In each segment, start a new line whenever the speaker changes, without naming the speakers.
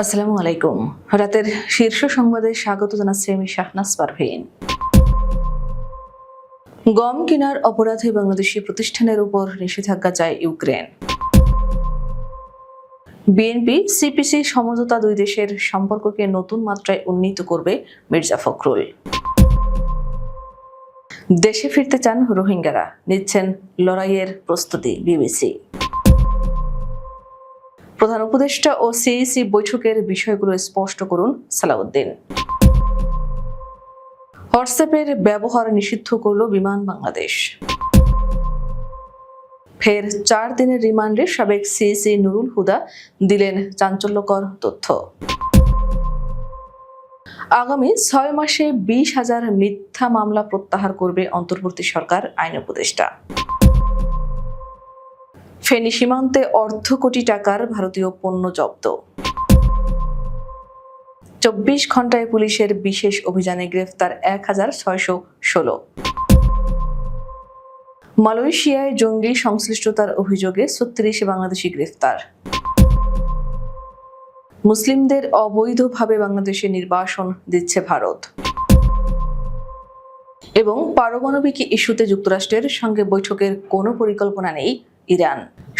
আসসালামু আলাইকুম। রাতের শীর্ষ সংবাদে স্বাগত জানাচ্ছি আমি শাহনাজ পারভীন। গম কেনার অপরাধে বাংলাদেশি প্রতিষ্ঠানের উপর নিষেধাজ্ঞা চায় ইউক্রেন। বিএনপি, সিপিসি সমঝোতা দুই দেশের সম্পর্ককে নতুন মাত্রায় উন্নীত করবে মির্জা ফখরুল। দেশে ফিরতে চান রোহিঙ্গারা, নিচ্ছেন লড়াইয়ের প্রস্তুতি বিবিসি। প্রধান উপদেষ্টা ও সিইসি বৈঠকের বিষয়গুলো স্পষ্ট করুন সালাউদ্দিন। হোয়াটসঅ্যাপের ব্যবহার নিষিদ্ধ করল বিমান বাংলাদেশ। ফের চার দিনের রিমান্ডে সাবেক সিইসি নুরুল হুদা দিলেন চাঞ্চল্যকর তথ্য। আগামী ছয় মাসে বিশ হাজার মিথ্যা মামলা প্রত্যাহার করবে অন্তর্বর্তী সরকার, আইন উপদেষ্টা। ফেনী সীমান্তে অর্ধ কোটি টাকার ভারতীয় পণ্য জব্দ। চব্বিশ ঘন্টায় পুলিশের বিশেষ অভিযানে গ্রেফতার এক হাজার ছয়শো ষোলো। মালয়েশিয়ায় জঙ্গি সংশ্লিষ্টতার অভিযোগে ছত্রিশ বাংলাদেশি গ্রেফতার। মুসলিমদের অবৈধভাবে বাংলাদেশে নির্বাসন দিচ্ছে ভারত। এবং পারমাণবিক ইস্যুতে যুক্তরাষ্ট্রের সঙ্গে বৈঠকের কোনো পরিকল্পনা নেই ইরান।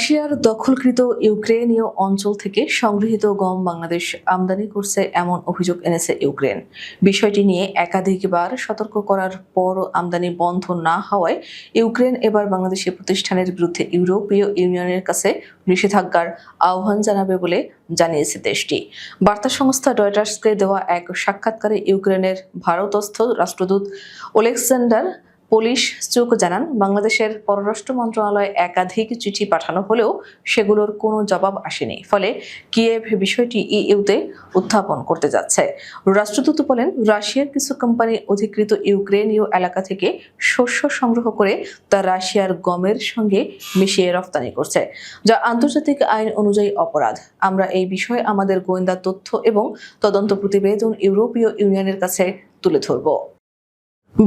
রাশিয়ার দখলকৃত ইউক্রেনীয় অঞ্চল থেকে সংগৃহীত গম বাংলাদেশ আমদানি করছে এমন অভিযোগ এনেছে ইউক্রেন। বিষয়টি নিয়ে একাধিকবার সতর্ক করার পরও আমদানি বন্ধ না হওয়ায় ইউক্রেন এবার বাংলাদেশি প্রতিষ্ঠানের বিরুদ্ধে ইউরোপীয় ইউনিয়নের কাছে নিষেধাজ্ঞার আহ্বান জানাবে বলে জানিয়েছে দেশটি। বার্তা সংস্থা ডয়টার্সকে দেওয়া এক সাক্ষাৎকারে ইউক্রেনের ভারতস্থ রাষ্ট্রদূত ওলেক্সান্ডার পুলিশ চুক জানান, বাংলাদেশের পররাষ্ট্র মন্ত্রণালয়ে একাধিক চিঠি পাঠানো হলেও সেগুলোর কোনো জবাব আসেনি। ফলে কিয়েভ বিষয়টি ইইউতে উত্থাপন করতে যাচ্ছে। রাষ্ট্রদূত বলেন, রাশিয়ার কিছু কোম্পানি অধিকৃত ইউক্রেনীয় এলাকা থেকে শস্য সংগ্রহ করে তা রাশিয়ার গমের সঙ্গে মিশিয়ে রফতানি করছে, যা আন্তর্জাতিক আইন অনুযায়ী অপরাধ। আমরা এই বিষয়ে আমাদের গোয়েন্দা তথ্য এবং তদন্ত প্রতিবেদন ইউরোপীয় ইউনিয়নের কাছে তুলে ধরব।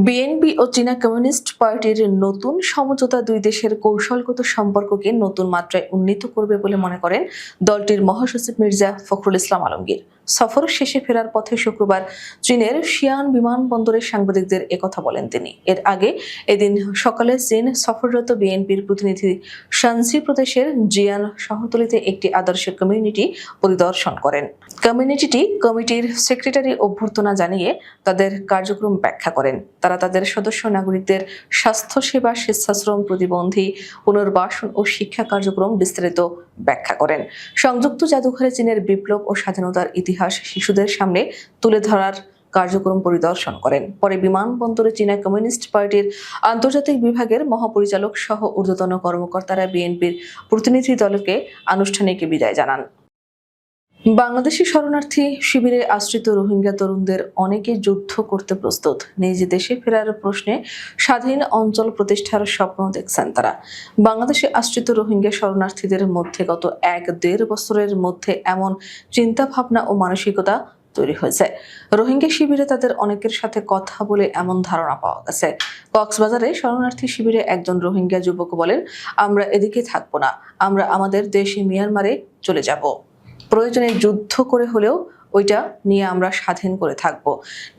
বিএনপি ও চীনা কমিউনিস্ট পার্টির নতুন সমঝোতা দুই দেশের কৌশলগত সম্পর্ককে নতুন মাত্রায় উন্নীত করবে বলে মনে করেন দলটির মহাসচিব মির্জা ফখরুল ইসলাম আলমগীর। সফর শেষে ফেরার পথে শুক্রবার চীনের শিয়ান বিমানবন্দরের সাংবাদিকদের একথা বলেন তিনি। এর আগে এদিন সকালে চীন সফররত বিএনপির প্রতিনিধি শানসি প্রদেশের জিয়ান শহরতলিতে একটি আদর্শ কমিউনিটি পরিদর্শন করেন। কমিউনিটিটি কমিটির সেক্রেটারি অভ্যর্থনা জানিয়ে তাদের কার্যক্রম ব্যাখ্যা করেন। তারা তাদের সদস্য নাগরিকদের স্বাস্থ্যসেবা, স্বেচ্ছাশ্রম প্রতিবন্ধী, পুনর্বাসন ও শিক্ষা কার্যক্রম বিস্তারিত ব্যাখ্যা করেন। সংযুক্ত জাদুঘরে চীনের বিপ্লব ও স্বাধীনতার ইতিহাস শিশুদের সামনে তুলে ধরার কার্যক্রম পরিদর্শন করেন। পরে বিমানবন্দরে চীনা কমিউনিস্ট পার্টির আন্তর্জাতিক বিভাগের মহাপরিচালক সহ ঊর্ধ্বতন কর্মকর্তারা বিএনপির প্রতিনিধি দলকে আনুষ্ঠানিক বিদায় জানান। বাংলাদেশি শরণার্থী শিবিরে আশ্রিত রোহিঙ্গা তরুণদের অনেকে যুদ্ধ করতে প্রস্তুত। নিজ দেশে ফেরার প্রশ্নে স্বাধীন অঞ্চল প্রতিষ্ঠার স্বপ্ন দেখছেন তারা। বাংলাদেশে আশ্রিত রোহিঙ্গা শরণার্থীদের মধ্যে গত এক দেড় বছরের মধ্যে এমন চিন্তা ভাবনা ও মানসিকতা তৈরি হয়েছে। রোহিঙ্গা শিবিরে তাদের অনেকের সাথে কথা বলে এমন ধারণা পাওয়া গেছে। কক্সবাজারে শরণার্থী শিবিরে একজন রোহিঙ্গা যুবক বলেন, আমরা এদিকে থাকব না। আমরা আমাদের দেশে মিয়ানমারে চলে যাব। প্রয়োজনে যুদ্ধ করে হলেও ওইটা নিয়ে আমরা স্বাধীন করে থাকব।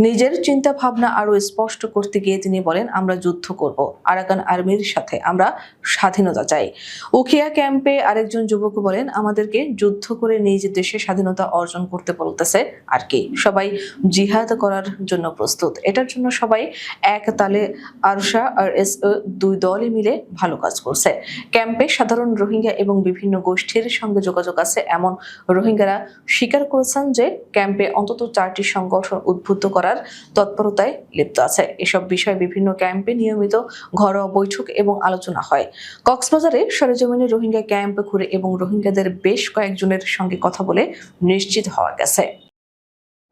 নিজের চিন্তা ভাবনা আরও স্পষ্ট করতে গিয়ে তিনি বলেন, আমরা যুদ্ধ করব। আরাকান আর্মির সাথে আমরা স্বাধীনতা চাই। উখিয়া ক্যাম্পে আরেকজন যুবক বলেন, আমাদেরকে যুদ্ধ করে নিজ দেশে স্বাধীনতা অর্জন করতে বলতেছে আর কি। সবাই জিহাদ করার জন্য প্রস্তুত। এটার জন্য সবাই এক তালে আরশা আর এস দুই দলই মিলে ভালো কাজ করছে। ক্যাম্পে সাধারণ রোহিঙ্গা এবং বিভিন্ন গোষ্ঠীর সঙ্গে যোগাযোগ আছে। এমন রোহিঙ্গারা স্বীকার করেছেন যে ক্যাম্পে অন্তত চারটি সংগঠন উদ্বুদ্ধ করার তৎপরতায় লিপ্ত আছে। এসব বিষয়ে বিভিন্ন ক্যাম্পে নিয়মিত ঘরোয়া বৈঠক এবং আলোচনা হয়। কক্সবাজারে সরেজমিনে রোহিঙ্গা ক্যাম্প ঘুরে এবং রোহিঙ্গাদের বেশ কয়েকজনের সঙ্গে কথা বলে নিশ্চিত হওয়া গেছে।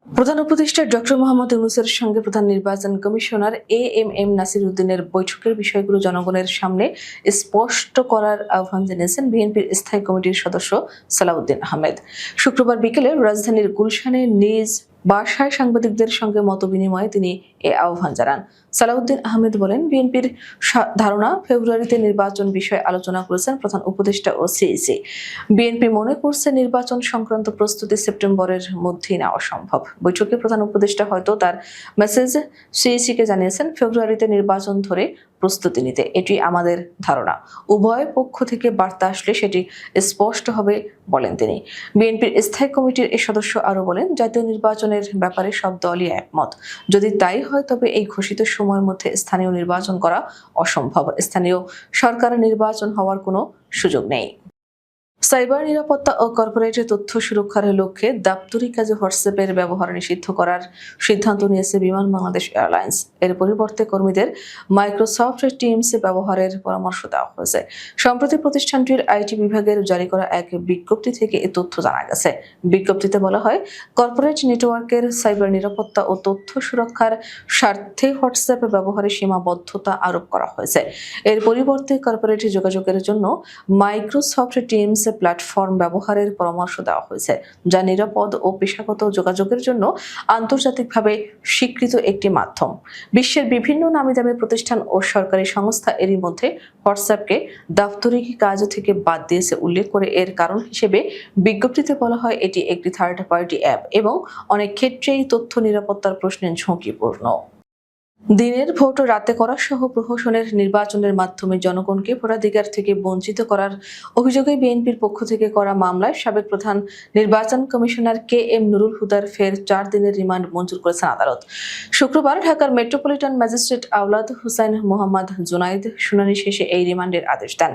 প্রধান উপদেষ্টা ডক্টর মোহাম্মদ ইউনুসের সঙ্গে প্রধান নির্বাচন commissioner A M M Nasir উদ্দিনের বৈঠকের বিষয়গুলো জনগণের সামনে স্পষ্ট করার আহ্বান জানিয়েছেন বিএনপির স্থায়ী কমিটির সদস্য সালাউদ্দিন আহমেদ। শুক্রবার বিকেলে রাজধানীর গুলশানে নিজ বাসায় সাংবাদিকদের সঙ্গে মত বিনিময়ে তিনি এ আহ্বান জানান। সালাউদ্দিন আহমেদ বলেন, বিএনপির ধারণা ফেব্রুয়ারিতে নির্বাচন বিষয়ে আলোচনা করেছেন প্রধান উপদেষ্টা ও সিইসি। বিএনপি মনে করছে নির্বাচন সংক্রান্ত প্রস্তুতি সেপ্টেম্বরের মধ্যেই নেওয়া সম্ভব। বৈঠকে প্রধান উপদেষ্টা হয়তো তার মেসেজ সিইসি কে জানিয়েছেন, ফেব্রুয়ারিতে নির্বাচন ধরে প্রস্তুতি নিতে। এটি আমাদের ধারণা। উভয় পক্ষ থেকে বার্তা আসলে সেটি স্পষ্ট হবে বলেন তিনি। বিএনপির স্থায়ী কমিটির এ সদস্য আরও বলেন, জাতীয় নির্বাচনের ব্যাপারে সব দলই একমত। যদি তাই হয় তবে এই ঘোষিত সময়ের মধ্যে স্থানীয় নির্বাচন করা অসম্ভব। স্থানীয় সরকার নির্বাচন হওয়ার কোনো সুযোগ নেই। সাইবার নিরাপত্তা ও কর্পোরেটের তথ্য সুরক্ষার লক্ষ্যে দাপ্তরিক কাজে হোয়াটসঅ্যাপের ব্যবহার নিষিদ্ধ করার সিদ্ধান্ত নিয়েছে বিমান বাংলাদেশ এয়ারলাইন্স। এর পরিবর্তে কর্মীদের মাইক্রোসফট টিমস ব্যবহারের পরামর্শ দেওয়া হয়েছে। সম্প্রতি প্রতিষ্ঠানটির আইটি বিভাগের জারি করা এক বিজ্ঞপ্তি থেকে এ তথ্য জানা গেছে। বিজ্ঞপ্তিতে বলা হয়, কর্পোরেট নেটওয়ার্কের সাইবার নিরাপত্তা ও তথ্য সুরক্ষার স্বার্থে হোয়াটসঅ্যাপ ব্যবহারে সীমাবদ্ধতা আরোপ করা হয়েছে। এর পরিবর্তে কর্পোরেট যোগাযোগের জন্য মাইক্রোসফট টিমস প্ল্যাটফর্ম ব্যবহারের পরামর্শ দেওয়া হয়েছে, যা নিরাপদ ও পেশাগত যোগাযোগের জন্য আন্তর্জাতিকভাবে স্বীকৃত একটি মাধ্যম। বিশ্বের বিভিন্ন নামি দামি প্রতিষ্ঠান ও সরকারি সংস্থা এরই মধ্যে হোয়াটসঅ্যাপকে দাপ্তরিক কাজ থেকে বাদ দিয়েছে উল্লেখ করে এর কারণ হিসেবে বিজ্ঞপ্তিতে বলা হয় এটি একটি থার্ড পার্টি অ্যাপ এবং অনেক ক্ষেত্রেই তথ্য নিরাপত্তার প্রশ্নে ঝুঁকিপূর্ণ। দিনের ভোট রাতে করা সহ প্রহসনের নির্বাচনের মাধ্যমে জনগণকে ভোটাধিকার থেকে বঞ্চিত করার অভিযোগে বিএনপির পক্ষ থেকে করা মামলায় সাবেক প্রধান নির্বাচন কমিশনার কে এম নুরুল হুদার ফের চার দিনের রিমান্ড মঞ্জুর করেছেন আদালত। শুক্রবার ঢাকার মেট্রোপলিটন ম্যাজিস্ট্রেট আওলাদ হুসাইন মোহাম্মদ জুনাইদ শুনানি শেষে এই রিমান্ডের আদেশ দেন।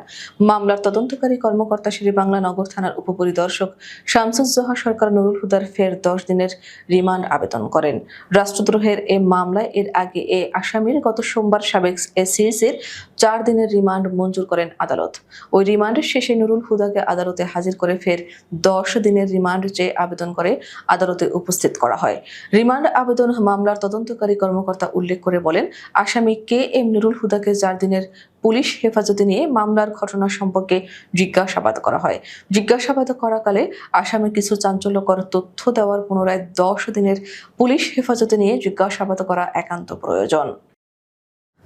মামলার তদন্তকারী কর্মকর্তা বাংলা নগর থানার উপপরিদর্শক শামসুজ্জোহা সরকার নুরুল হুদার ফের দশ দিনের রিমান্ড আবেদন করেন। রাষ্ট্রদ্রোহের এ মামলায় এর আগে এ আসামির গত সোমবার সাবেক এসিএসের চার দিনের রিমান্ড মঞ্জুর করেন আদালত। ওই রিমান্ডের শেষে নুরুল হুদাকে আদালতে হাজির করে ফের দশ দিনের রিমান্ড চেয়ে আবেদন করে আদালতে উপস্থিত করা হয়। রিমান্ড আবেদন মামলার তদন্তকারী কর্মকর্তা উল্লেখ করে বলেন, আসামি কে এম নুরুল হুদাকে চার দিনের পুলিশ হেফাজতে নিয়ে মামলার ঘটনা সম্পর্কে জিজ্ঞাসাবাদ করা হয়। জিজ্ঞাসাবাদ করাকালে আসামি কিছু চাঞ্চল্যকর তথ্য দেওয়ার পুনরায় দশ দিনের পুলিশ হেফাজতে নিয়ে জিজ্ঞাসাবাদ করা একান্ত প্রয়োজন।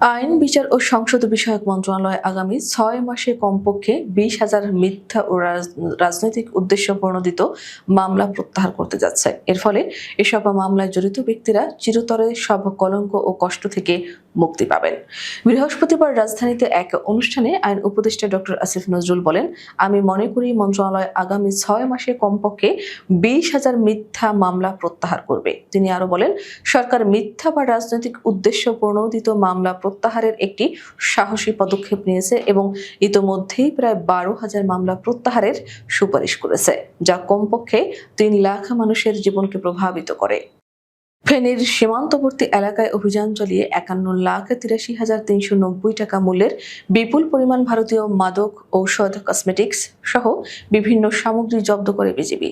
আইন, বিচার ও সংসদ বিষয়ক মন্ত্রণালয় আগামী ছয় মাসে কমপক্ষে বিশ হাজার মিথ্যা ও রাজ- রাজনৈতিক উদ্দেশ্য প্রণোদিত মামলা প্রত্যাহার করতে যাচ্ছে। এর ফলে এসব মামলায় জড়িত ব্যক্তিরা চিরতরে সব কলঙ্ক ও কষ্ট থেকে মুক্তি পাবেন। বৃহস্পতিবার রাজধানীতে এক অনুষ্ঠানে আইন উপদেষ্টা ডক্টর আসিফ নজরুল বলেন, আমি মনে করি মন্ত্রণালয় আগামী ছয় মাসে কমপক্ষে বিশ হাজার মিথ্যা মামলা প্রত্যাহার করবে। তিনি আরও বলেন, সরকার মিথ্যা বা রাজনৈতিক উদ্দেশ্য প্রণোদিত মামলা প্রত্যাহারের একটি সাহসী পদক্ষেপ নিয়েছে এবং ইতোমধ্যেই প্রায় বারো হাজার মামলা প্রত্যাহারের সুপারিশ করেছে, যা কমপক্ষে তিন লাখ মানুষের জীবনকে প্রভাবিত করে। ফেনীর সীমান্তবর্তী এলাকায় অভিযান চালিয়ে একান্ন লাখ তিরাশি হাজার তিনশো নব্বই টাকা মূল্যের বিপুল পরিমাণ ভারতীয় মাদক ঔষধ কসমেটিক্স সহ বিভিন্ন সামগ্রী জব্দ করে বিজিবি।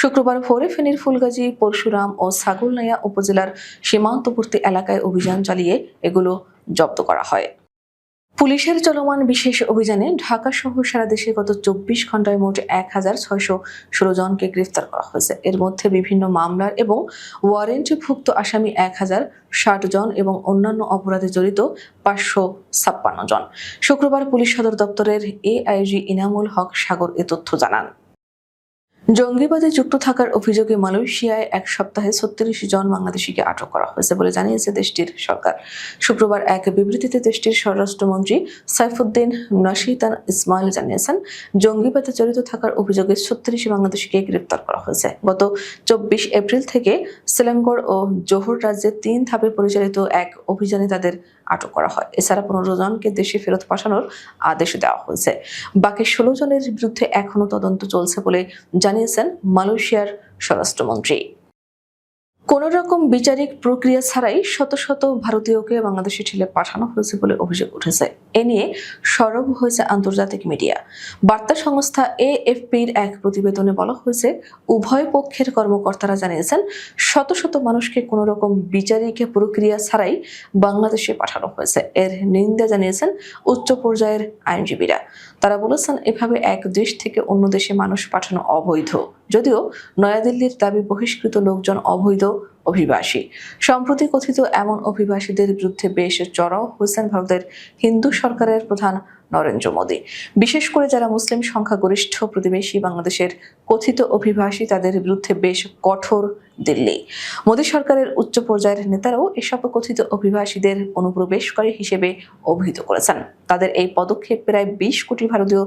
শুক্রবার ভোরে ফেনীর ফুলগাজী, পরশুরাম ও ছাগলনাইয়া উপজেলার সীমান্তবর্তী এলাকায় অভিযান চালিয়ে এগুলো জব্দ করা হয়। পুলিশের চলমান বিশেষ অভিযানে ঢাকা সহ সারা দেশে গত চব্বিশ ঘন্টায় মোট এক হাজার ছয়শো ষোলো জনকে গ্রেফতার করা হয়েছে। এর মধ্যে বিভিন্ন মামলার এবং ওয়ারেন্টভুক্ত আসামি এক হাজার ষাট জন এবং অন্যান্য অপরাধে জড়িত পাঁচশো ছাপ্পান্ন জন। শুক্রবার পুলিশ সদর দপ্তরের এআইজি ইনামুল হক সাগর এ তথ্য জানান। জঙ্গিবাদে যুক্ত থাকার অভিযোগে মালয়েশিয়ায় এক সপ্তাহে ছত্রিশ জন বাংলাদেশিকে আটক করা হয়েছে বলে জানিয়েছে দেশটির সরকার। শুক্রবার এক বিবৃতিতে দেশটির স্বরাষ্ট্রমন্ত্রী সাইফুদ্দিন নাশিতান ইসমাইল জানিয়েছেন, জঙ্গিবাদে জড়িত থাকার অভিযোগে ছত্রিশ বাংলাদেশিকে গ্রেপ্তার করা হয়েছে। গত চব্বিশ এপ্রিল থেকে সেলেঙ্গড় ও জোহর রাজ্যে তিন ধাপে পরিচালিত এক অভিযানে তাদের আটক করা হয়। এছাড়া পনেরো জনকে দেশে ফেরত পাঠানোর আদেশ দেওয়া হয়েছে। বাকি ষোলো জনের বিরুদ্ধে এখনও তদন্ত চলছে বলে জানিয়েছেন মালয়েশিয়ার স্বরাষ্ট্রমন্ত্রী। কোন রকম বিচারিক প্রক্রিয়া ছাড়াই শত শত ভারতীয়কে বাংলাদেশে ঠেলে পাঠানো হয়েছে বলে অভিযোগ উঠেছে। এ নিয়ে সরব হয়েছে আন্তর্জাতিক মিডিয়া। বার্তা সংস্থা এএফপির এক প্রতিবেদনে বলা হয়েছে, উভয় পক্ষের কর্মকর্তারা জানিয়েছেন, শত শত মানুষকে কোনো রকম বিচারিক প্রক্রিয়া ছাড়াই বাংলাদেশে পাঠানো হয়েছে। এর নিন্দা জানিয়েছেন উচ্চ পর্যায়ের আইনজীবীরা। তারা বলেছেন, এভাবে এক দেশ থেকে অন্য দেশে মানুষ পাঠানো অবৈধ। যদিও নয়াদিল্লির দাবি বহিষ্কৃত লোকজন অবৈধ অভিবাসী। সম্প্রতি কথিত এমন অভিবাসীদের বিরুদ্ধে বেশ চড়াও হয়েছেন ভারতের হিন্দু সরকারের প্রধান নরেন্দ্র মোদী। বিশেষ করে যারা মুসলিম সংখ্যাগরিষ্ঠ প্রতিবেশী বাংলাদেশের কথিত অভিবাসী, তাদের বিরুদ্ধে বেশ কঠোর দিল্লি। মোদী সরকারের উচ্চ পর্যায়ের নেতারাও এসব কথিত অভিবাসীদের অনুপ্রবেশকারী হিসেবে অভিহিত করেছেন। তাদের এই পদক্ষেপ প্রায় বিশ কোটি ভারতীয়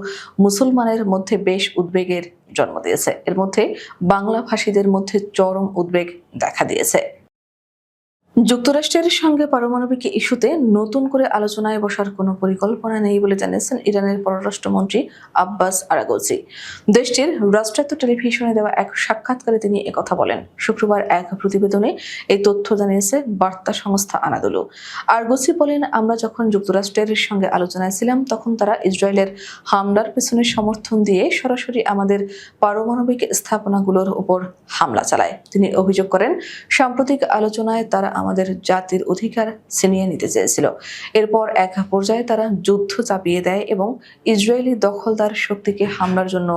মুসলমানের মধ্যে বেশ উদ্বেগের জন্ম দিয়েছে। এর মধ্যে বাংলাভাষীদের মধ্যে চরম উদ্বেগ দেখা দিয়েছে। যুক্তরাষ্ট্রের সঙ্গে পারমাণবিক ইস্যুতে নতুন করে আলোচনায় বসার কোনো পরিকল্পনা নেই বলে জানিয়েছেন ইরানের পররাষ্ট্রমন্ত্রী আব্বাস আরাগোসি দেশটির রাষ্ট্রায়ত্ত টেলিভিশনে দেওয়া এক সাক্ষাৎকারে তিনি একথা বলেন। শুক্রবার এক প্রতিবেদনে এই তথ্য জানিয়েছে বার্তা সংস্থা আনাদুলু। আরগোসি বলেন, আমরা যখন যুক্তরাষ্ট্রের সঙ্গে আলোচনায় ছিলাম, তখন তারা ইসরায়েলের হামলার পেছনে সমর্থন দিয়ে সরাসরি আমাদের পারমাণবিক স্থাপনাগুলোর উপর হামলা চালায়। তিনি অভিযোগ করেন, সাম্প্রতিক আলোচনায় তারা আমাদের জাতির অধিকার ছিনিয়ে নিতে চেয়েছিল। এরপর এক পর্যায়ে তারা যুদ্ধ চাপিয়ে দেয় এবং ইসরায়েলি দখলদার শক্তিকে হামলার জন্য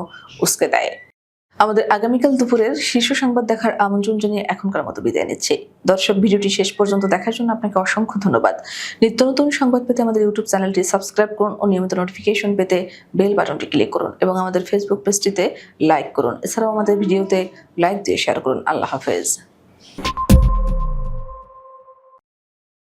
উস্কে দেয়। আমাদের আগামীকাল দুপুরের শীর্ষ সংবাদ দেখার আমন্ত্রণ জানিয়ে এখনকার মতো বিদায় নিচ্ছি। দর্শক, ভিডিওটি শেষ পর্যন্ত দেখার জন্য আপনাকে অসংখ্য ধন্যবাদ। নিত্য নতুন সংবাদ পেতে আমাদের ইউটিউব চ্যানেলটি সাবস্ক্রাইব করুন ও নিয়মিত নোটিফিকেশন পেতে বেল বাটনটি ক্লিক করুন এবং আমাদের ফেসবুক পেজটিতে লাইক করুন। এছাড়াও আমাদের ভিডিওতে লাইক দিয়ে শেয়ার করুন। আল্লাহ হাফেজ।